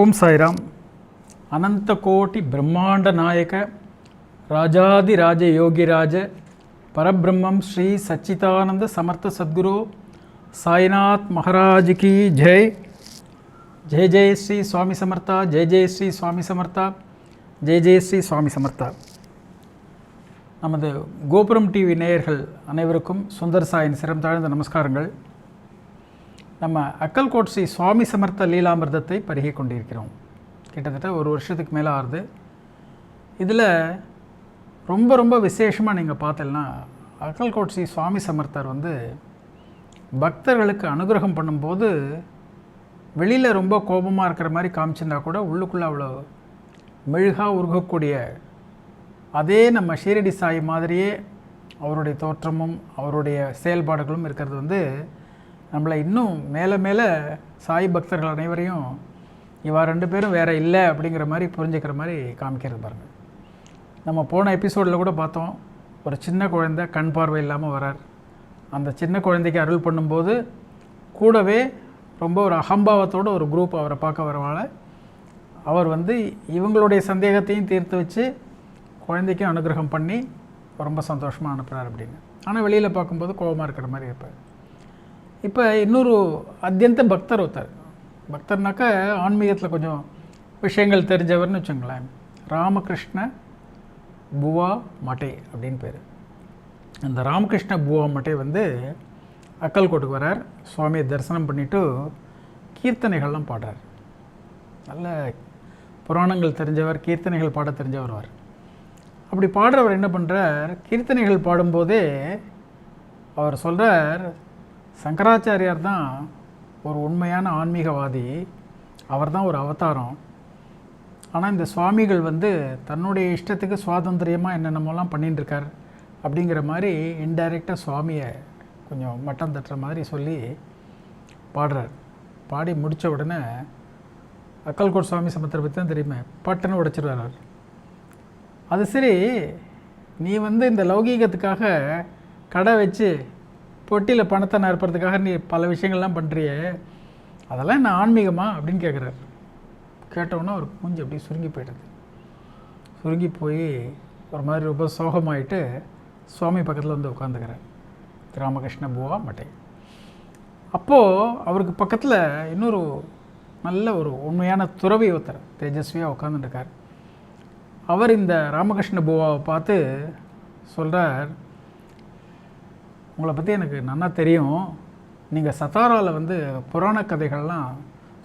ஓம் சாய்ராம். அனந்த கோட்டி பிரம்மாண்ட நாயக ராஜாதி ராஜ யோகிராஜ பரபிரம்மம் ஸ்ரீ சச்சிதானந்த சமர்த்த சத்குரு சாய்நாத் மகாராஜ் கி ஜெய். ஜெய் ஸ்ரீ சுவாமி சமர்த்தா ஜெய் ஜெய் ஸ்ரீ சுவாமி சமர்த்தா ஜெய் ஜெய் ஸ்ரீ சுவாமி சமர்த்தா. நமது கோபுரம் டிவி நேயர்கள் அனைவருக்கும் சுந்தர் சாயின் சிறம் தாழ்ந்த நமஸ்காரங்கள். நம்ம அக்கல்கோட் ஸ்ரீ சுவாமி சமர்த்த லீலாமிர்தத்தை பருகி கொண்டிருக்கிறோம். கிட்டத்தட்ட ஒரு வருஷத்துக்கு மேலே ஆகுது. இதில் ரொம்ப ரொம்ப விசேஷமாக நீங்கள் பார்த்தீங்கன்னா அக்கல்கோட் ஸ்ரீ சுவாமி சமர்த்தர் வந்து பக்தர்களுக்கு அனுகிரகம் பண்ணும்போது வெளியில் ரொம்ப கோபமாக இருக்கிற மாதிரி காமிச்சிருந்தா கூட உள்ளுக்குள்ளே அவ்வளோ மெழுகாக உருகக்கூடிய அதே நம்ம ஷீரடி சாய் மாதிரியே அவருடைய தோற்றமும் அவருடைய செயல்பாடுகளும் இருக்கிறது வந்து நம்மளை இன்னும் மேலே மேலே சாய் பக்தர்கள் அனைவரையும் இவா ரெண்டு பேரும் வேறு இல்லை அப்படிங்கிற மாதிரி புரிஞ்சுக்கிற மாதிரி காமிக்கிறது பாருங்கள் நம்ம போன எபிசோடில் கூட பார்த்தோம் ஒரு சின்ன குழந்தை கண் பார்வை இல்லாமல் வரார். அந்த சின்ன குழந்தைக்கு அருள் பண்ணும்போது கூடவே ரொம்ப ஒரு அகம்பாவத்தோட ஒரு குரூப் அவரை பார்க்க வரவால அவர் வந்து இவங்களுடைய சந்தேகத்தையும் தீர்த்து வச்சு குழந்தைக்கும் அனுகிரகம் பண்ணி ரொம்ப சந்தோஷமாக அனுப்புகிறார் அப்படின்னு. ஆனால் வெளியில் பார்க்கும்போது கோபமாக இருக்கிற மாதிரி இருப்பார். இப்போ இன்னொரு அத்தியந்த பக்தர் ஒருத்தர். பக்தர்னாக்கா ஆன்மீகத்தில் கொஞ்சம் விஷயங்கள் தெரிஞ்சவர்னு வச்சுங்களேன். ராமகிருஷ்ண புவா மட்டை அப்படின்னு பேர். அந்த ராமகிருஷ்ண புவா மட்டை வந்து அக்கல்கோட்டுக்கு வரார். சுவாமியை தரிசனம் பண்ணிவிட்டு கீர்த்தனைகள்லாம் பாடுறார். நல்ல புராணங்கள் தெரிஞ்சவர் கீர்த்தனைகள் பாட தெரிஞ்சவர் அவர். அப்படி பாடுறவர் என்ன பண்ணுறார் கீர்த்தனைகள் பாடும்போதே அவர் சொல்கிறார் சங்கராச்சாரியார் தான் ஒரு உண்மையான ஆன்மீகவாதி. அவர் தான் ஒரு அவதாரம். ஆனால் இந்த சுவாமிகள் வந்து தன்னுடைய இஷ்டத்துக்கு சுவாதந்திரியமாக என்னென்னமோலாம் பண்ணிட்டுருக்கார் அப்படிங்கிற மாதிரி இன்டைரக்டாக சுவாமியை கொஞ்சம் மட்டம் தட்டுற மாதிரி சொல்லி பாடுறார். பாடி முடித்த உடனே அக்கல்கோட் சுவாமி சமுத்திர பற்றி தான் தெரியுமே பட்டுன்னு உடைச்சிருவார் அவர். அது சரி நீ வந்து இந்த லௌகீகத்துக்காக கடை வச்சு பொட்டியில் பணத்தை நிரப்புறதுக்காக நீ பல விஷயங்கள்லாம் பண்ணுறியே அதெல்லாம் என்ன ஆன்மீகமா? அப்படின்னு கேட்குறாரு கேட்டவுடனே அவர் மூஞ்சி அப்படியே சுருங்கி போயிடுது. சுருங்கி போய் ஒரு மாதிரி ரொம்ப சோகமாயிட்டு சுவாமி பக்கத்தில் வந்து உட்காந்துக்கிறார் ராமகிருஷ்ண பூவா மட்டை. அப்போது அவருக்கு பக்கத்தில் இன்னொரு நல்ல ஒரு உண்மையான துறவி ஒருத்தர் தேஜஸ்வியாக உட்காந்துட்டுருக்கார் அவர் இந்த ராமகிருஷ்ண பூவாவை பார்த்து சொல்கிறார் உங்களை பற்றி எனக்கு நன்னா தெரியும். நீங்கள் சத்தாராவில் வந்து புராண கதைகள்லாம்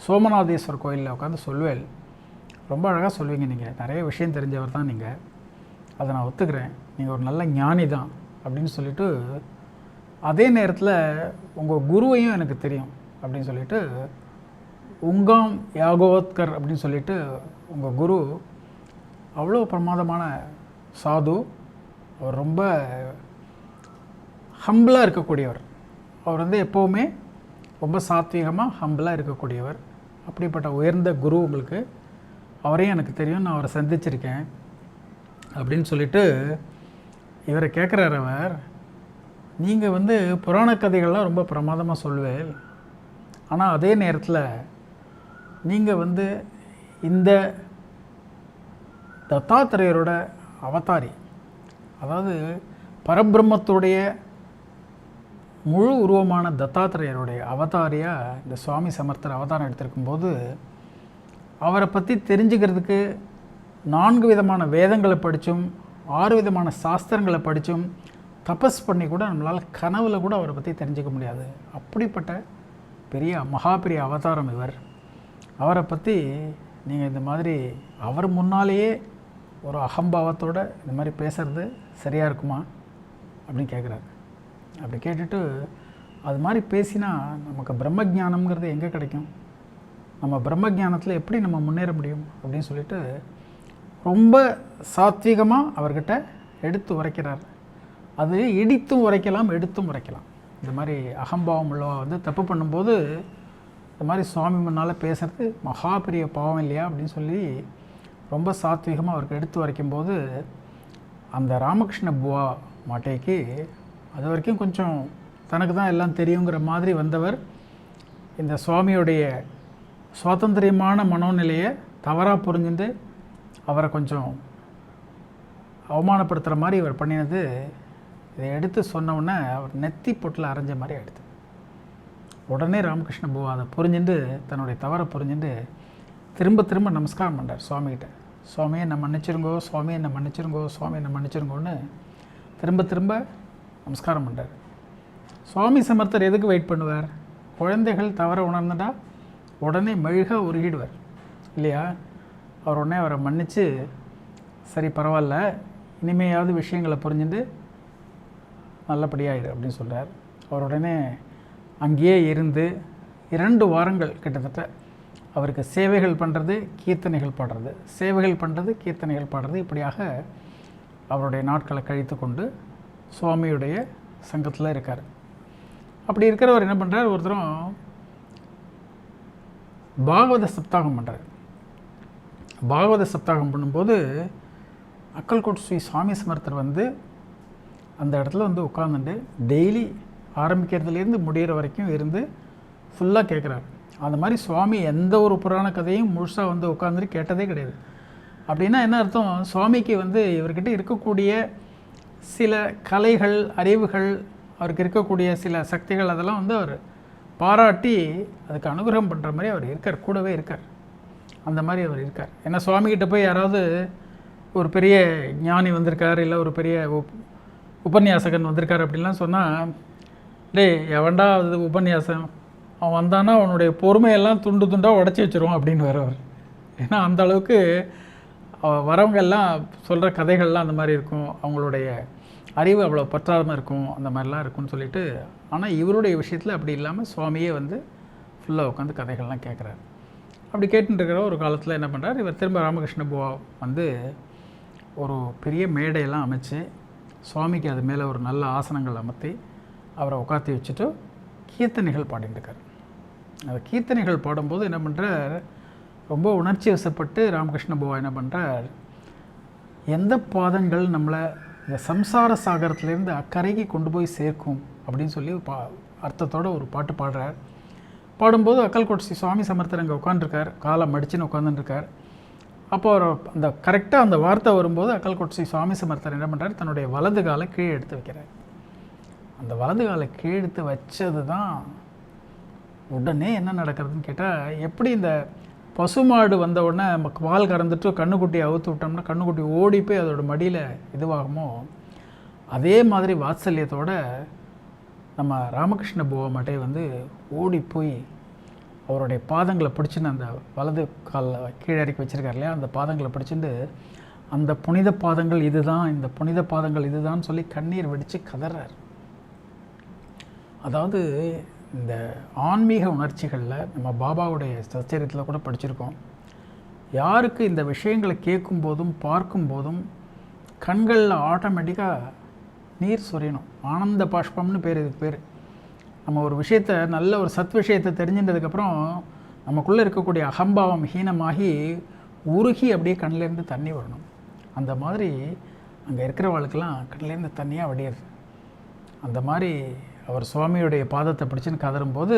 சோமநாதேஸ்வர் கோயிலில் உட்காந்து சொல்வேல் ரொம்ப அழகாக சொல்வீங்க நீங்கள் நிறைய விஷயம் தெரிஞ்சவர் தான் நீங்கள் அதை நான் ஒத்துக்கிறேன். நீங்கள் ஒரு நல்ல ஞானி தான் அப்படின்னு சொல்லிவிட்டு அதே நேரத்தில் உங்கள் குருவையும் எனக்கு தெரியும் அப்படின்னு சொல்லிட்டு உங்காம் யாகோத்கர் அப்படின்னு சொல்லிட்டு உங்கள் குரு அவ்வளோ பிரமாதமான சாது. அவர் ரொம்ப ஹம்பிளாக இருக்கக்கூடியவர். அவர் வந்து எப்போவுமே ரொம்ப சாத்வீகமாக ஹம்பிளாக இருக்கக்கூடியவர். அப்படிப்பட்ட உயர்ந்த குரு உங்களுக்கு. அவரையும் எனக்கு தெரியும் நான் அவரை சந்திச்சிருக்கேன். அப்படின்னு சொல்லிட்டு இவரை கேட்குறார் அவர். நீங்கள் வந்து புராண கதைகள்லாம் ரொம்ப பிரமாதமாக சொல்லுவேன் ஆனால் அதே நேரத்தில் நீங்கள் வந்து இந்த தத்தாத்திரையரோட அவதாரி அதாவது பரபிரம்மத்துடைய முழு உருவமான தத்தாத்திரேயருடைய அவதாரியாக இந்த சுவாமி சமர்த்தர் அவதாரம் எடுத்திருக்கும்போது அவரை பற்றி தெரிஞ்சுக்கிறதுக்கு நான்கு விதமான வேதங்களை படித்தும் ஆறு விதமான சாஸ்திரங்களை படித்தும் தபஸ் பண்ணி கூட நம்மளால் கனவில் கூட அவரை பற்றி தெரிஞ்சுக்க முடியாது. அப்படிப்பட்ட பெரிய மகா பெரிய அவதாரம் இவர். அவரை பற்றி நீங்கள் இந்த மாதிரி அவர் முன்னாலேயே ஒரு அகம்பாவத்தோடு இந்த மாதிரி பேசுகிறது சரியாக இருக்குமா அப்படின்னு கேட்குறாரு அப்படி கேட்டுட்டு அது மாதிரி பேசினா நமக்கு பிரம்ம ஜானம்ங்கிறது எங்கே கிடைக்கும்? நம்ம பிரம்ம ஜானத்தில் எப்படி நம்ம முன்னேற முடியும்? அப்படின்னு சொல்லிட்டு ரொம்ப சாத்விகமாக அவர்கிட்ட எடுத்து உரைக்கிறார். அது இடித்தும் உரைக்கலாம் எடுத்தும் உரைக்கலாம். இந்த மாதிரி அகம்பாவம் உள்ளவா வந்து தப்பு பண்ணும்போது இந்த மாதிரி சுவாமி முன்னால் பேசுகிறது மகா பெரிய பாவம் இல்லையா? அப்படின்னு சொல்லி ரொம்ப சாத்விகமாக அவருக்கு எடுத்து உரைக்கும்போது அந்த ராமகிருஷ்ண புவா மாட்டைக்கு அது வரைக்கும் கொஞ்சம் தனக்கு தான் எல்லாம் தெரியுங்கிற மாதிரி வந்தவர் இந்த சுவாமியுடைய சுவாதந்திரியமான மனோநிலையை தவறாக புரிஞ்சுட்டு அவரை கொஞ்சம் அவமானப்படுத்துகிற மாதிரி இவர் பண்ணினது. இதை எடுத்து சொன்னவுடனே அவர் நெத்தி பொட்டில் அரைஞ்ச மாதிரி ஆயிடுது. உடனே ராமகிருஷ்ண பூவா அதை புரிஞ்சுட்டு தன்னுடைய தவறை புரிஞ்சுட்டு திரும்ப திரும்ப நமஸ்காரம் பண்ணுறார் சுவாமிகிட்ட. சுவாமியை என்ன மன்னிச்சிருங்கோ சுவாமியை என்ன மன்னிச்சிருங்கோ சுவாமி என்ன மன்னிச்சிருங்கோன்னு திரும்ப திரும்ப நமஸ்காரம் பண்ணுறார் சுவாமி சமர்த்தர் எதுக்கு வெயிட் பண்ணுவார்? குழந்தைகள் தவற உணர்ந்துட்டா உடனே மெழுக உருகிடுவார். இல்லையா? அவர் உடனே அவரை மன்னித்து சரி பரவாயில்ல இனிமையாவது விஷயங்களை புரிஞ்சுட்டு நல்லபடியாயிடு அப்படின்னு சொல்கிறார் அவர் உடனே அங்கேயே இருந்து இரண்டு வாரங்கள் கிட்டத்தட்ட அவருக்கு சேவைகள் பண்ணுறது கீர்த்தனைகள் பாடுறது. சேவைகள் பண்ணுறது கீர்த்தனைகள் பாடுறது இப்படியாக அவருடைய நாட்களை கழித்து கொண்டு சுவாமியுடைய சங்கத்தில் இருக்கார். அப்படி இருக்கிறவர் என்ன பண்ணுறார் ஒருத்தரும் பாகவத சப்தாகம் பண்ணுறார் பாகவத சப்தாகம் பண்ணும்போது அக்கல்கோட் ஸ்ரீ சுவாமி சமர்த்தர் வந்து அந்த இடத்துல வந்து உட்காந்துட்டு டெய்லி ஆரம்பிக்கிறதுலேருந்து முடிகிற வரைக்கும் இருந்து ஃபுல்லாக கேட்குறாரு அந்த மாதிரி சுவாமி எந்த ஒரு புராண கதையும் முழுசாக வந்து உட்காந்துட்டு கேட்டதே கிடையாது. அப்படின்னா என்ன அர்த்தம்? சுவாமிக்கு வந்து இவர்கிட்ட இருக்கக்கூடிய சில கலைகள் அறிவுகள் அவருக்கு இருக்கக்கூடிய சில சக்திகள் அதெல்லாம் வந்து அவர் பாராட்டி அதுக்கு அனுகிரகம் பண்ணுற மாதிரி அவர் இருக்கார் கூடவே இருக்கார். அந்த மாதிரி அவர் இருக்கார். ஏன்னா சுவாமிகிட்ட போய் யாராவது ஒரு பெரிய ஞானி வந்திருக்கார் இல்லை ஒரு பெரிய உப் உபன்யாசகன் வந்திருக்கார் அப்படின்லாம் சொன்னால் டேய் எவன்டா அது உபன்யாசம்? அவன் வந்தானா அவனுடைய பொறுமையெல்லாம் துண்டு துண்டாக உடச்சி வச்சுருவான் அப்படின்னு வரவர் ஏன்னா அந்த அளவுக்கு வரவங்கெல்லாம் சொல்கிற கதைகள்லாம் அந்த மாதிரி இருக்கும். அவங்களுடைய அறிவு அவ்வளோ பற்றாமல் இருக்கும். அந்த மாதிரிலாம் இருக்கும்னு சொல்லிட்டு ஆனால் இவருடைய விஷயத்தில் அப்படி இல்லாமல் சுவாமியே வந்து ஃபுல்லாக உட்காந்து கதைகள்லாம் கேட்குறாரு அப்படி கேட்டுருக்கிற இருக்கிற ஒரு காலத்தில் என்ன பண்ணுறார் இவர் திரும்ப ராமகிருஷ்ண புவா வந்து ஒரு பெரிய மேடையெல்லாம் அமைச்சு சுவாமிக்கு அது மேலே ஒரு நல்ல ஆசனங்கள் அமர்த்தி அவரை உட்காத்தி வச்சுட்டு கீர்த்தனைகள் பாடிட்டுருக்கார் அந்த கீர்த்தனைகள் பாடும்போது என்ன பண்ணுறார் ரொம்ப உணர்ச்சி வசப்பட்டு ராமகிருஷ்ண பாபா என்ன பண்ணுறார் எந்த பாதங்கள் நம்மளை இந்த சம்சார சாகரத்துலேருந்து அக்கறைக்கு கொண்டு போய் சேர்க்கும் அப்படின்னு சொல்லி பா அர்த்தத்தோடு ஒரு பாட்டு பாடுறார். பாடும்போது அக்கல்கோட் ஸ்ரீ சுவாமி சமர்த்தர் அங்கே உட்காந்துருக்கார் காலை மடிச்சுன்னு உட்காந்துருக்கார் அப்போ அவர் அந்த கரெக்டாக அந்த வார்த்தை வரும்போது அக்கல்கோட் ஸ்ரீ சுவாமி சமர்த்தர் என்ன பண்ணுறார் தன்னுடைய வலது காலை கீழே எடுத்து வைக்கிறார். அந்த வலது காலை கீழே எடுத்து வச்சது தான் உடனே என்ன நடக்கிறதுன்னு கேட்டால் எப்படி இந்த பசுமாடு வந்த உடனே நம்ம பால் கறந்துட்டு கண்ணுக்குட்டியை அவுத்து விட்டோம்னா கண்ணுக்குட்டி ஓடி போய் அதோட மடியில் இதுவாகுமோ? அதே மாதிரி வாத்சல்யத்தோட நம்ம ராமகிருஷ்ண பூவமட்டை வந்து ஓடி போய் அவருடைய பாதங்களை பிடிச்சின்னு அந்த வலது காலில் கீழே இறக்கி வச்சிருக்காரு இல்லையா? அந்த பாதங்களை பிடிச்சிட்டு அந்த புனித பாதங்கள் இதுதான் இந்த புனித பாதங்கள் இதுதான் சொல்லி கண்ணீர் வெடித்து கதறார். அதாவது இந்த ஆன்மீக உணர்ச்சிகளில் நம்ம பாபாவுடைய சச்சரித்தில் கூட படிச்சிருக்கோம். யாருக்கு இந்த விஷயங்களை கேட்கும்போதும் பார்க்கும்போதும் கண்களில் ஆட்டோமேட்டிக்காக நீர் சொரியணும். ஆனந்த பாஷ்பம்னு பேர் இதுக்கு பேர். நம்ம ஒரு விஷயத்த நல்ல ஒரு சத் விஷயத்தை தெரிஞ்சின்றதுக்கப்புறம் நமக்குள்ளே இருக்கக்கூடிய அகம்பாவம் ஹீனமாகி உருகி அப்படியே கண்ணிலேருந்து தண்ணி வரணும். அந்த மாதிரி அங்கே இருக்கிறவளுக்கெல்லாம் கண்ணிலேருந்து தண்ணியாக வடியாது. அந்த மாதிரி அவர் சுவாமியுடைய பாதத்தை பிடிச்சின்னு கதறும்போது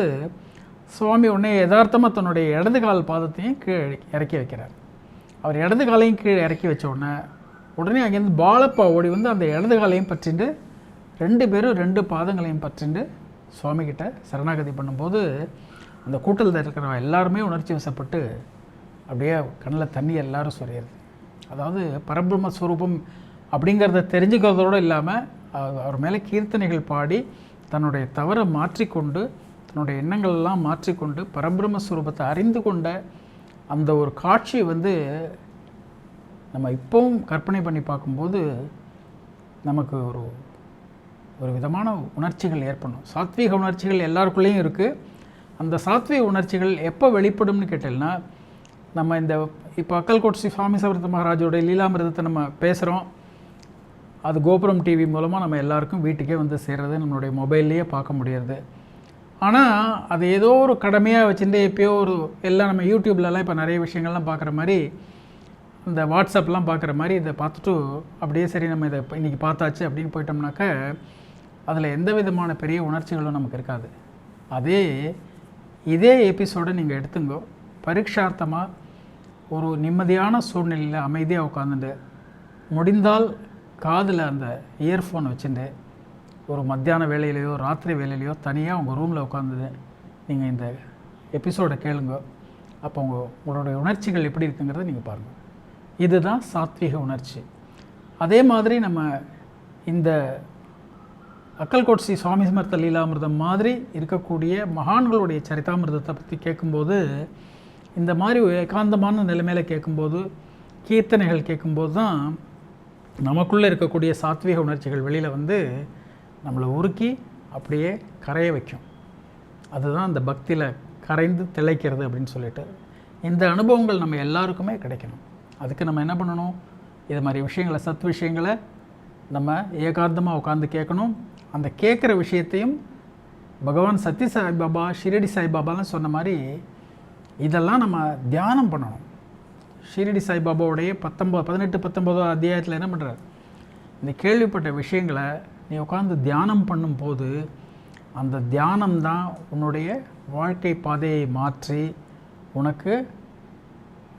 சுவாமி உடனே யதார்த்தமாக தன்னுடைய இடது கால் பாதத்தையும் கீழே இறக்கி வைக்கிறார். அவர் இடது காலையும் கீழே இறக்கி வச்ச உடனே உடனே அங்கேருந்து பாலப்பா ஓடி வந்து அந்த இடது காலையும் பற்றிண்டு ரெண்டு பேரும் ரெண்டு பாதங்களையும் பற்றிண்டு சுவாமிகிட்ட சரணாகதி பண்ணும்போது அந்த கூட்டத்தில் இருக்கிறவங்க எல்லாருமே உணர்ச்சி வசப்பட்டு அப்படியே கண்ணில் தண்ணி எல்லாரும் சொரியுது அதாவது பரபிரம்ம ஸ்வரூபம் அப்படிங்கிறத தெரிஞ்சுக்கிறதோடு இல்லாமல் அவர் மேலே கீர்த்தனைகள் பாடி தன்னுடைய தவறை மாற்றிக்கொண்டு தன்னுடைய எண்ணங்கள்லாம் மாற்றிக்கொண்டு பரபிரம ஸ்வரூபத்தை அறிந்து கொண்ட அந்த ஒரு காட்சி வந்து நம்ம இப்போவும் கற்பனை பண்ணி பார்க்கும்போது நமக்கு ஒரு ஒரு விதமான உணர்ச்சிகள் ஏற்படும் சாத்வீக உணர்ச்சிகள் எல்லாருக்குள்ளேயும் இருக்குது அந்த சாத்வீக உணர்ச்சிகள் எப்போ வெளிப்படும்னு கேட்டேன்னா நம்ம இந்த இப்போ அக்கல்கோட் ஸ்ரீ சுவாமி சவரத்த மகாராஜோடைய லீலாமிரதத்தை நம்ம பேசுகிறோம் அது கோபுரம் டிவி மூலமாக நம்ம எல்லாருக்கும் வீட்டுக்கே வந்து சேர்றது நம்மளுடைய மொபைல்லையே பார்க்க முடியறது. ஆனால் அது ஏதோ ஒரு கடமையாக வச்சுட்டு எப்பயோ ஒரு எல்லாம் நம்ம யூடியூப்லலாம் இப்போ நிறைய விஷயங்கள்லாம் பார்க்குற மாதிரி இந்த வாட்ஸ்அப்லாம் பார்க்குற மாதிரி இதை பார்த்துட்டு அப்படியே சரி நம்ம இதை இன்றைக்கி பார்த்தாச்சு அப்படின்னு போயிட்டோம்னாக்க அதில் எந்த விதமான பெரிய உணர்ச்சிகளும் நமக்கு இருக்காது. அதே இதே எபிசோடை நீங்கள் எடுத்துங்கோ. பரீட்சார்த்தமாக ஒரு நிம்மதியான சூழ்நிலையில் அமைதியாக உட்காந்துட்டு முடிந்தால் காதில் அந்த இயர்ஃபோன் வச்சுட்டு ஒரு மத்தியான வேலையிலையோ ராத்திரி வேலையிலையோ தனியாக உங்கள் ரூமில் உட்காந்து நீங்கள் இந்த எபிசோடை கேளுங்க. அப்போ உங்கள் உங்களுடைய உணர்ச்சிகள் எப்படி இருக்குங்கிறத நீங்கள் பாருங்கள் இதுதான் சாத்விக உணர்ச்சி. அதே மாதிரி நம்ம இந்த அக்கல்கோட் ஸ்ரீ சுவாமி சமர்த்த லீலாமிர்தம் மாதிரி இருக்கக்கூடிய மகான்களுடைய சரிதாமிர்தத்தை பற்றி கேட்கும்போது இந்த மாதிரி ஏகாந்தமான நிலைமையில் கேட்கும்போது கீர்த்தனைகள் கேட்கும்போது தான் நமக்குள்ளே இருக்கக்கூடிய சாத்வீக உணர்ச்சிகள் வெளியில் வந்து நம்மளை உருக்கி அப்படியே கரைய வைக்கும். அதுதான் அந்த பக்தியில் கரைந்து திளைக்கிறது அப்படின்னு சொல்லிட்டு இந்த அனுபவங்கள் நம்ம எல்லாருக்குமே கிடைக்கணும். அதுக்கு நம்ம என்ன பண்ணணும்? இது மாதிரி விஷயங்களை சத் விஷயங்களை நம்ம ஏகாந்தமாக உட்காந்து கேட்கணும். அந்த கேட்குற விஷயத்தையும் பகவான் சத்ய சாய்பாபா ஷிரடி சாய்பாபாலாம் சொன்ன மாதிரி இதெல்லாம் நம்ம தியானம் பண்ணணும். ஷீரடி சாய்பாபாவுடைய பத்தொம்பது பதினெட்டு பத்தொம்போதோ அத்தியாயத்தில் என்ன பண்ணுறார் இந்த கேள்விப்பட்ட விஷயங்களை நீ உட்காந்து தியானம் பண்ணும்போது அந்த தியானம் தான் உன்னுடைய வாழ்க்கை பாதையை மாற்றி உனக்கு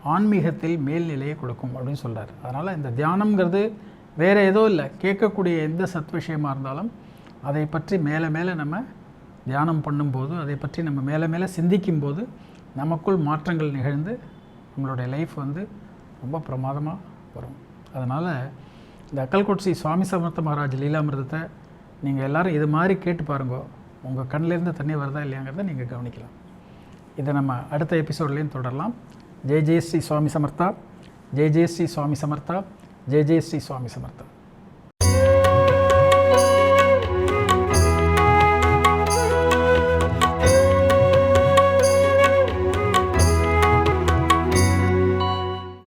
ஆன்மீகத்தில் மேல்நிலையை கொடுக்கும் அப்படின்னு சொல்கிறார் அதனால் இந்த தியானம்ங்கிறது வேறு ஏதோ இல்லை. கேட்கக்கூடிய எந்த சத் விஷயமாக இருந்தாலும் அதை பற்றி மேலே மேலே நம்ம தியானம் பண்ணும்போது அதை பற்றி நம்ம மேலே மேலே சிந்திக்கும்போது நமக்குள் மாற்றங்கள் நிகழ்ந்து உங்களுடைய லைஃப் வந்து ரொம்ப பிரமாதமாக வரும். அதனால் இந்த அக்கல்கொட்சி சுவாமி சமர்த்த மகாராஜ் லீலாமிரதத்தை நீங்கள் எல்லாரும் இது மாதிரி கேட்டு பாருங்க. உங்கள் கண்ணிலேருந்து தண்ணி வருதா இல்லையாங்கிறத நீங்கள் கவனிக்கலாம். இதை நம்ம அடுத்த எபிசோட்லேயும் தொடரலாம். ஜெய ஜெய ஸ்ரீ சுவாமி சமர்த்தா ஜெய ஜெய ஸ்ரீ சுவாமி சமர்த்தா ஜெய ஜெய ஸ்ரீ சுவாமி சமர்த்தா.